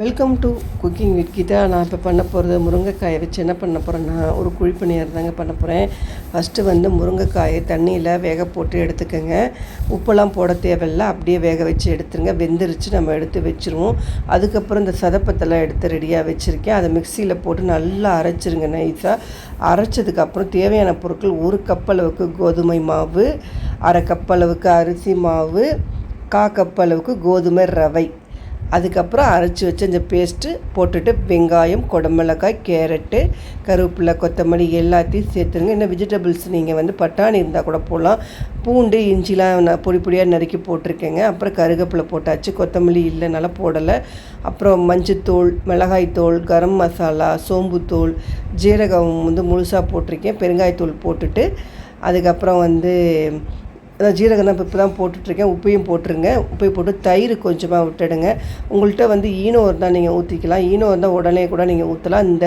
Welcome to cooking with Geetha நான் இப்போ பண்ண போகிறது முருங்கைக்காயை வச்சு என்ன பண்ண போகிறேன்னா ஒரு குழிப்பணியார் தாங்க பண்ண போகிறேன் ஃபஸ்ட்டு வந்து முருங்கைக்காயை தண்ணியில் வேக போட்டு எடுத்துக்கோங்க. உப்பெல்லாம் போட தேவையில்ல. அப்படியே வேக வச்சு எடுத்துருங்க. வெந்துருச்சு நம்ம எடுத்து வச்சுருவோம். அதுக்கப்புறம் இந்த சதப்பத்தெல்லாம் எடுத்து ரெடியாக வச்சுருக்கேன். அதை மிக்சியில் போட்டு நல்லா அரைச்சிருங்க நைஸாக அரைச்சதுக்கப்புறம் தேவையான பொருட்கள் ஒரு கப் அளவுக்கு கோதுமை மாவு அரை கப் அளவுக்கு அரிசி மாவு கா கப் அளவுக்கு கோதுமை ரவை. அதுக்கப்புறம் அரைச்சி வச்சு இந்த பேஸ்ட்டு போட்டுட்டு வெங்காயம் குடமிளகாய் கேரட்டு கருவேப்பிலை கொத்தமல்லி எல்லாத்தையும் சேர்த்துருங்க. இன்னும் வெஜிடபிள்ஸ் நீங்கள் வந்து பட்டாணி இருந்தால் கூட போடலாம். பூண்டு இஞ்சிலாம் நான் பொடி பொடியாக நறுக்கி போட்டிருக்கேங்க. அப்புறம் கருவேப்பிலை போட்டாச்சு. கொத்தமல்லி இல்லைனால போடலை. அப்புறம் மஞ்சத்தூள் மிளகாய்த்தூள் கரம் மசாலா சோம்புத்தூள் ஜீரகம் வந்து முழுசாக போட்டிருக்கேன். பெருங்காயத்தூள் போட்டுட்டு அதுக்கப்புறம் வந்து அதான் ஜீரகம் தான் இப்போ தான் போட்டுட்ருக்கேன். உப்பையும் போட்டுருங்க. உப்பையும் போட்டு தயிர் கொஞ்சமாக விட்டுடுங்க. உங்கள்கிட்ட வந்து ஈனோ இருந்தால் நீங்கள் ஊற்றிக்கலாம் ஈனோ இருந்தால் உடனே கூட நீங்கள் ஊற்றலாம் இந்த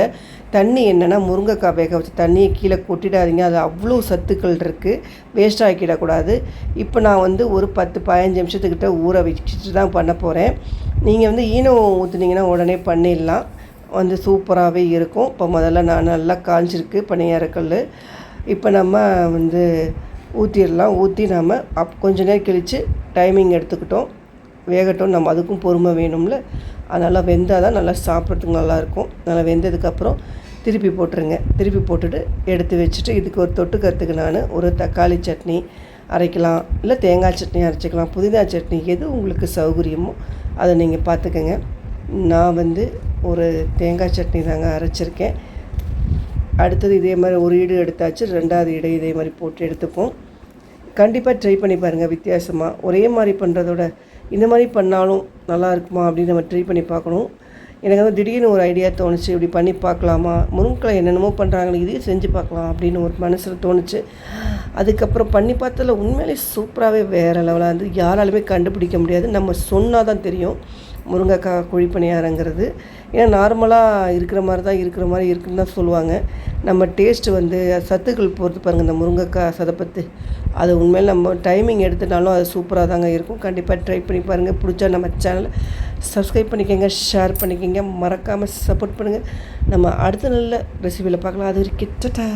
தண்ணி என்னென்னா முருங்கைக்காய் வேக வச்ச தண்ணியை கீழே கொட்டிடாதீங்க. அது அவ்வளோ சத்துக்கள் இருக்குது வேஸ்ட் ஆக்கிடக்கூடாது. இப்போ நான் வந்து ஒரு பத்து பதினஞ்சு நிமிஷத்துக்கிட்ட ஊற வச்சுட்டு தான் பண்ண போகிறேன் நீங்கள் வந்து ஈனோ ஊற்றுனீங்கன்னா உடனே பண்ணிடலாம். வந்து சூப்பராகவே இருக்கும். இப்போ முதல்ல நான் நல்லா காஞ்சிருக்கு. பனியாரக்கல் இப்போ நம்ம வந்து ஊற்றிடலாம் ஊற்றி நம்ம அப் கொஞ்ச நேரம் கழித்து டைமிங் எடுத்துக்கிட்டோம். வேகட்டும். நம்ம அதுக்கும் பொறுமை வேணும்ல. அதனால் வெந்தால் தான் நல்லா சாப்பிட்றதுக்கு நல்லாயிருக்கும். நல்லா வெந்ததுக்கப்புறம் திருப்பி போட்டுருங்க. திருப்பி போட்டுட்டு எடுத்து வச்சுட்டு இதுக்கு ஒரு தொட்டுக்கிறதுக்கு நான் ஒரு தக்காளி சட்னி அரைக்கலாம். இல்லை தேங்காய் சட்னி அரைச்சிக்கலாம். புதினா சட்னி எது உங்களுக்கு சௌகரியமோ அதை நீங்கள் பார்த்துக்கங்க. நான் வந்து ஒரு தேங்காய் சட்னி தாங்க அரைச்சிருக்கேன். அடுத்தது இதே மாதிரி ஒரு ஈடு எடுத்தாச்சு ரெண்டாவது ஈடு இதே மாதிரி போட்டு எடுத்துப்போம். கண்டிப்பாக ட்ரை பண்ணி பாருங்கள் வித்தியாசமாக ஒரே மாதிரி பண்ணுறதோட இந்த மாதிரி பண்ணாலும் நல்லா இருக்குமா அப்படின்னு நம்ம ட்ரை பண்ணி பார்க்கணும். எனக்கு வந்து திடீர்னு ஒரு ஐடியா தோணுச்சு இப்படி பண்ணி பார்க்கலாமா? முருங்கலை என்னென்னமோ பண்ணுறாங்களே இதையும் செஞ்சு பார்க்கலாம் அப்படின்னு ஒரு மனசில் தோணுச்சு. அதுக்கப்புறம் பண்ணி பார்த்ததில் உண்மையிலே சூப்பராகவே வேறு லெவலாக இருந்து யாராலுமே கண்டுபிடிக்க முடியாது. நம்ம சொன்னால் தான் தெரியும் முருங்கைக்காய் குழிப்பணியாரங்கிறது ஏன்னா நார்மலாக இருக்கிற மாதிரி தான் இருக்கிற மாதிரி இருக்குன்னு தான் சொல்லுவாங்க. நம்ம டேஸ்ட்டு வந்து சத்துக்கள் பொறுத்து பாருங்கள் இந்த முருங்கைக்காய் சதப்பத்து. அது உண்மையில் நம்ம டைமிங் எடுத்துட்டாலும் அது சூப்பராக தாங்க இருக்கும். கண்டிப்பாக ட்ரை பண்ணி பாருங்கள் பிடிச்சா நம்ம சேனல் சப்ஸ்கிரைப் பண்ணிக்கோங்க ஷேர் பண்ணிக்கோங்க. மறக்காமல் சப்போர்ட் பண்ணுங்கள் நம்ம அடுத்த நல்ல ரெசிபியில் பார்க்கலாம். அது வரைக்கும் கிட்டட்டா